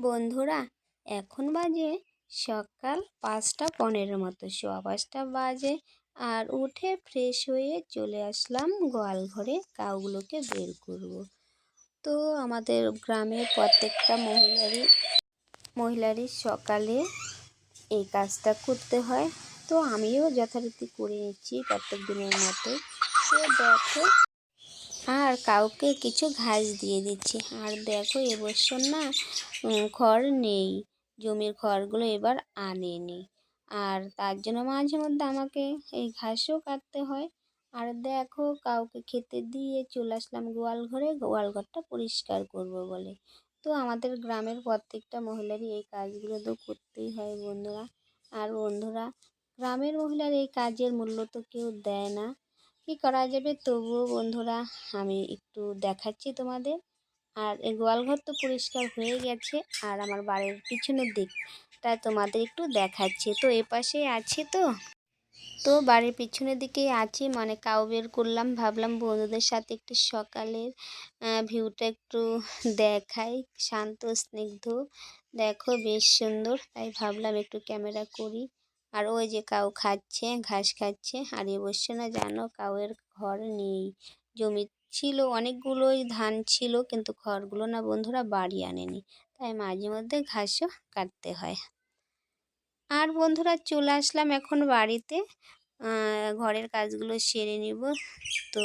বন্ধুরা, এখন বাজে সকাল পাঁচটা পনেরো মতো। সোয়া পাঁচটা বাজে আর উঠে ফ্রেশ হয়ে চলে আসলাম গোয়াল ঘরে কাউগুলোকে বের করব। তো আমাদের গ্রামের প্রত্যেকটা মহিলারই মহিলারই সকালে এই কাজটা করতে হয়। তো আমিও যথারীতি করে নিচ্ছি প্রত্যেক দিনের মতো তো দেখো আর কাউকে কিছু ঘাস দিয়ে দিচ্ছি। আর দেখো, এবছর না খড় নেই। জমির খড়গুলো এবার আনেনি। আর তার জন্য মাঝে মধ্যে আমাকে এই ঘাসও কাটতে হয়। আর দেখো, কাউকে খেতে দিয়ে চলে আসলাম গোয়াল ঘরে গোয়াল ঘরটা পরিষ্কার করব বলে। তো আমাদের গ্রামের প্রত্যেকটা মহিলারই এই কাজগুলো তো করতেই হয় বন্ধুরা। আর বন্ধুরা, গ্রামের মহিলার এই কাজের মূল্য তো কেউ দেয় না। কি করা যাবে? তবুও বন্ধুরা, আমি একটু দেখাচ্ছি তোমাদের। আর এই গোয়ালঘর তো পরিষ্কার হয়ে গেছে, আর আমার বাড়ির পিছনের দিকটা তোমাদের একটু দেখাচ্ছি। তো এপাশে আছে তো? তো বাড়ির পিছনের দিকেই আছি মানে কাউ বের করলাম, ভাবলাম বন্ধুদের সাথে একটু সকালের ভিউটা একটু দেখাই। শান্ত, স্নিগ্ধ। দেখো, বেশ সুন্দর। তাই ভাবলাম একটু ক্যামেরা করি। আর ওই যে কাউ খাচ্ছে, ঘাস খাচ্ছে, আর এ বসছে না জানো কাউয়ের ঘর নেই। জমি ছিল, অনেকগুলোই ধান ছিল, কিন্তু ঘরগুলো না বন্ধুরা বাড়ি আনেনি। তাই মাঝে মধ্যে ঘাসও কাটতে হয়। আর বন্ধুরা চলে আসলাম এখন বাড়িতে। ঘরের কাজগুলো সেরে নিব। তো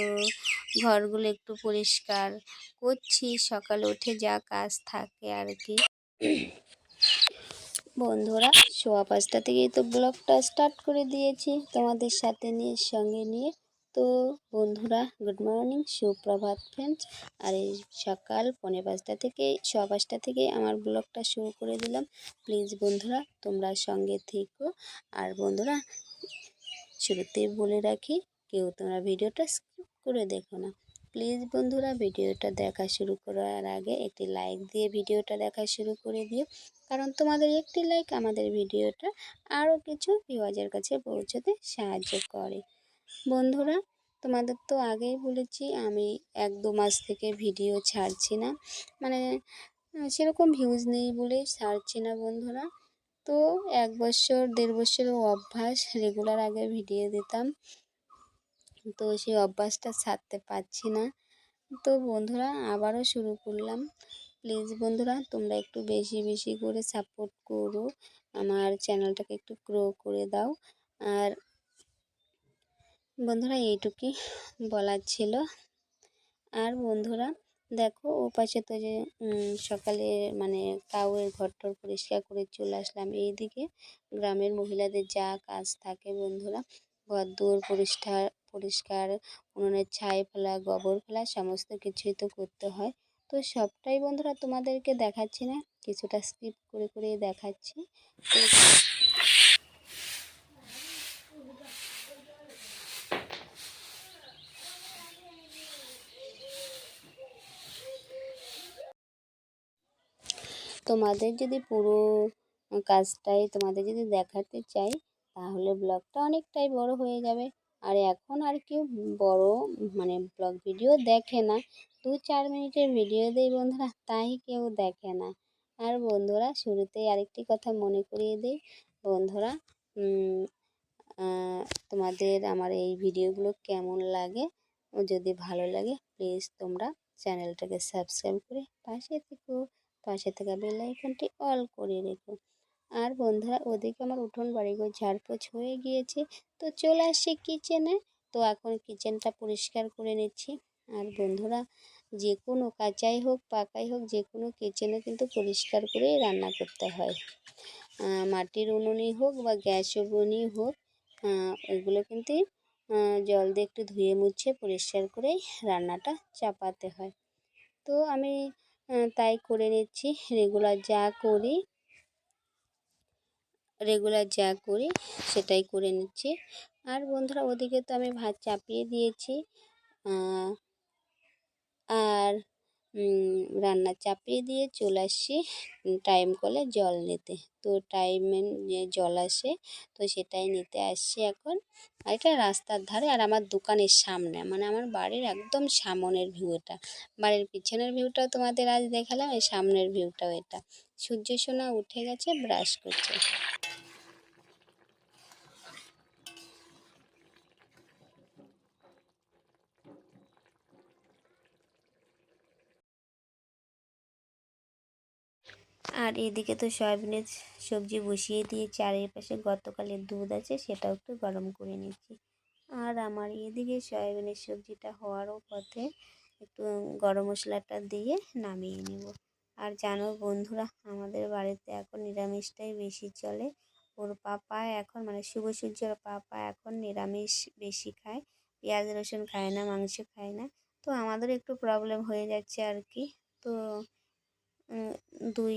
ঘরগুলো একটু পরিষ্কার করছি। সকালে উঠে যা কাজ থাকে আর কি। বন্ধুরা, সোয়া পাঁচটা থেকেই তো ব্লগটা স্টার্ট করে দিয়েছি তোমাদের সাথে নিয়ে, সঙ্গে নিয়ে। তো বন্ধুরা গুড মর্নিং সুপ্রভাত ফ্রেন্ডস আর এই সকাল পনেরো পাঁচটা থেকে সোয়া পাঁচটা থেকে আমার ব্লগটা শুরু করে দিলাম। প্লিজ বন্ধুরা, তোমরা সঙ্গে থেকো। আর বন্ধুরা, শুরুতে বলে রাখি, কেউ তোমরা ভিডিওটা স্কিপ করে দেখো না। প্লিজ বন্ধুরা, ভিডিওটা দেখা শুরু করার আগে একটি লাইক দিয়ে ভিডিওটা দেখা শুরু করে দিও। কারণ তোমাদের একটি লাইক আমাদের ভিডিওটা আরও কিছু ভিওয়াজের কাছে পৌঁছতে সাহায্য করে। বন্ধুরা, তোমাদের তো আগেই বলেছি, আমি এক দু মাস থেকে ভিডিও ছাড়ছি না। মানে সেরকম ভিউজ নেই বলেই ছাড়ছি না বন্ধুরা। তো এক বছর, দেড় বছরের অভ্যাস রেগুলার আগে ভিডিও দিতাম। তো সেই অভ্যাসটা ছাড়তে পারছি না। তো বন্ধুরা, আবারও শুরু করলাম। প্লিজ বন্ধুরা, তোমরা একটু বেশি বেশি করে সাপোর্ট করো। আমার চ্যানেলটাকে একটু গ্রো করে দাও। আর বন্ধুরা, এইটুকুই বলার ছিল। আর বন্ধুরা, দেখো, ও পাশে তো যে সকালে মানে কাউয়ের ঘরটর পরিষ্কার করে চলে আসলাম। এইদিকে গ্রামের মহিলাদের যা কাজ থাকে বন্ধুরা ঘর দুয়ার পরিষ্কার পরিষ্কার, উনুনের ছাই ফেলা, গোবর ফেলা, সমস্ত কিছুই তো করতে হয়। তো সবটাই বন্ধুরা তোমাদেরকে দেখাচ্ছি না, কিছুটা স্কিপ করে করে দেখাচ্ছি। তোমাদের যদি পুরো কাজটাই তোমাদের যদি দেখাতে চাই, তাহলে ব্লগটা অনেকটাই বড় হয়ে যাবে। আর এখন আর কেউ বড় মানে ব্লগ ভিডিও দেখে না। দু চার মিনিটের ভিডিও দেই বন্ধুরা, তাই কেউ দেখে না। আর বন্ধুরা, শুরুতেই আরেকটি কথা মনে করিয়ে দিই। বন্ধুরা তোমাদের আমার এই ভিডিওগুলো কেমন লাগে? যদি ভালো লাগে প্লিজ তোমরা চ্যানেলটাকে সাবস্ক্রাইব করে পাশে থেকো। পাশে থাকা বেল আইকনটি অল করে রেখো। আর বন্ধুরা, ওদিকে আমার উঠোন বাড়িঘর ঝাড়পোছ হয়ে গিয়েছে। তো চলে আসছি কিচেনে তো এখন কিচেনটা পরিষ্কার করে নিচ্ছি। আর বন্ধুরা, যে কোনো কাঁচাই হোক, পাকাই হোক, যে কোনো কিচেনে কিন্তু পরিষ্কার করেই রান্না করতে হয়। মাটির উনুনই হোক বা গ্যাস ওভেনই হোক ওইগুলো কিন্তু জল দিয়ে একটু ধুয়ে মুছে পরিষ্কার করেই রান্নাটা চাপাতে হয়। তো আমি তাই করে নিচ্ছি। রেগুলার যা করি রেগুলার যা করি সেটাই করে নিচ্ছি। আর বন্ধুরা, ওদিকে তো আমি ভাত চাপিয়ে দিয়েছি। আর রান্না চাপিয়ে দিয়ে চলে আসছি টাইম কলে জল নিতে। তো টাইমে জল আসে, তো সেটাই নিতে আসছি এখন। আর এটা রাস্তার ধারে আর আমার দোকানের সামনে মানে আমার বাড়ির একদম সামনের ভিউ এটা বাড়ির পিছনের ভিউটাও তোমাদের আজ দেখালাম, এই সামনের ভিউটাও এটা। সূর্য সোনা উঠে গেছে ব্রাশ করছে। আর এদিকে তো সয়াবিনের সবজি বসিয়ে দিয়ে আর এর পাশে গতকালের দুধ আছে, সেটাও একটু গরম করে নিচ্ছি। আর আমার এদিকে সয়াবিনের সবজিটা হওয়ারও পথে একটু গরম মশলাটা দিয়ে নামিয়ে নিব। আর জানো বন্ধুরা, আমাদের বাড়িতে এখন নিরামিষটাই বেশি চলে। ওর পাপা এখন মানে শুভ সূর্যের পাপা এখন নিরামিষ বেশি খায়। পেঁয়াজ, রসুন খায় না, মাংস খায় না। তো আমাদের একটু প্রবলেম হয়ে যাচ্ছে আর কি। তো দুই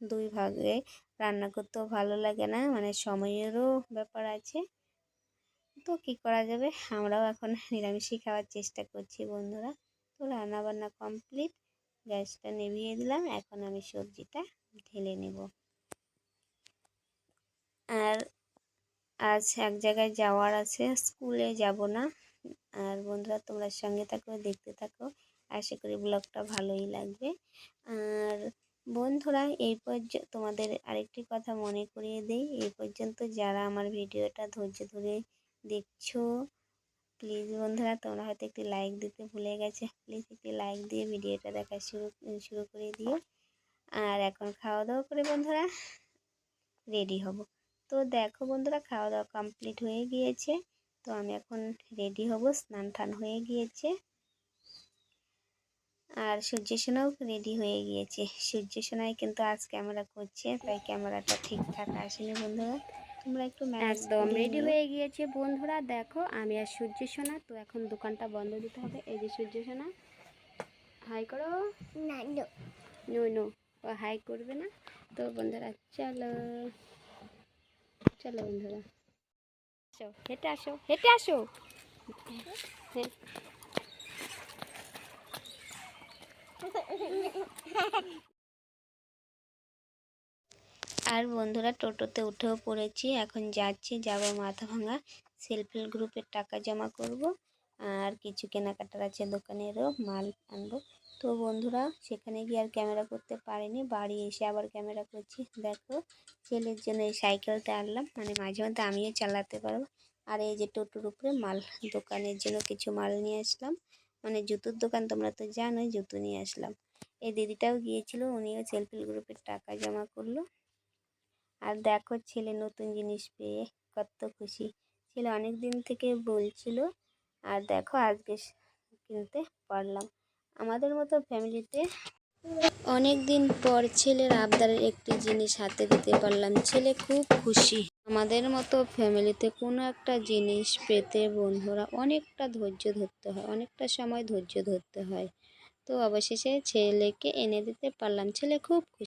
দুই ভাগে রান্না করতেও ভালো লাগে না মানে সময়েরও ব্যাপার আছে। তো কী করা যাবে? আমরাও এখন নিরামিষই খাওয়ার চেষ্টা করছি বন্ধুরা। তো রান্নাবান্না কমপ্লিট গ্যাসটা নিভিয়ে দিলাম, এখন আমি সবজিটা ঢেলে নেব। আর আজ এক জায়গায় যাওয়ার আছে, স্কুলে যাব না। আর বন্ধুরা, তোমরা সঙ্গে থাকো, দেখতে থাকো। আশা করি ব্লগটা ভালোই লাগবে। আর বন্ধুরা, এই পর্যন্ত তোমাদের আরেকটি কথা মনে করিয়ে দিই। এই পর্যন্ত যারা আমার ভিডিওটা ধৈর্য ধরে দেখছ প্লিজ বন্ধুরা, তোমরা হয়তো একটি লাইক দিতে ভুলে গেছে। প্লিজ একটি লাইক দিয়ে ভিডিওটা দেখা শুরু শুরু করে দিও। আর এখন খাওয়া দাওয়া করে বন্ধুরা রেডি হব। তো দেখো বন্ধুরা খাওয়া দাওয়া কমপ্লিট হয়ে গিয়েছে। তো আমি এখন রেডি হব স্নান টান হয়ে গিয়েছে। আর সূর্য সোনাও রেডি হয়ে গিয়েছে। সূর্য সোনায় কিন্তু আজ ক্যামেরা করছে তাই ক্যামেরাটা ঠিকঠাক আসেনি বন্ধুরা। তোমরা একটু একদম রেডি হয়ে গিয়েছে বন্ধুরা। দেখো আমি আর সূর্য সোনা তো এখন দোকানটা বন্ধ দিতে হবে। এই যে সূর্য সোনা হাই করো। না নো নো নো ও হাই করবে না। তো বন্ধুরা চলো চলো বন্ধুরা। আসো হেঁটে আসো হেঁটে আসো। হ্যাঁ আর বন্ধুরা টোটোতে উঠেও পড়েছি। এখন যাচ্ছি, যাব মাথা ভাঙা সেলফ হেল্প গ্রুপের টাকা জমা করব। আর কিছু কেনাকাটার আছে দোকানেরও, মাল আনব। তো বন্ধুরা, সেখানে গিয়ে আর ক্যামেরা করতে পারিনি। বাড়ি এসে আবার ক্যামেরা করছি। দেখো, ছেলের জন্য এই সাইকেলটা আনলাম। মানে মাঝে মধ্যে আমিও চালাতে পারব। আর এই যে টোটোর উপরে মাল, দোকানের জন্য কিছু মাল নিয়ে আসলাম। মানে জুতোর দোকান তোমরা তো জানোই, জুতো নিয়ে আসলাম। এই দিদিটাও গিয়েছিল, উনিও সেলফ গ্রুপের টাকা জমা করল। আর দেখো ছেলে নতুন জিনিস পেয়ে কত খুশি। ছেলে অনেক দিন থেকে বলছিল, আর দেখো আজকে কিনতে পারলাম। আমাদের মতো ফ্যামিলিতে অনেক দিন পর ছেলের আবদারের একটি জিনিস হাতে দিতে পারলাম। ছেলে খুব খুশি। আমাদের মতো ফ্যামিলিতে কোনো একটা জিনিস পেতে বন্ধুরা অনেকটা ধৈর্য ধরতে হয়, অনেকটা সময় ধৈর্য ধরতে হয়। তো অবশেষে ছেলেকে এনে দিতে পারলাম। ছেলে খুব খুশি।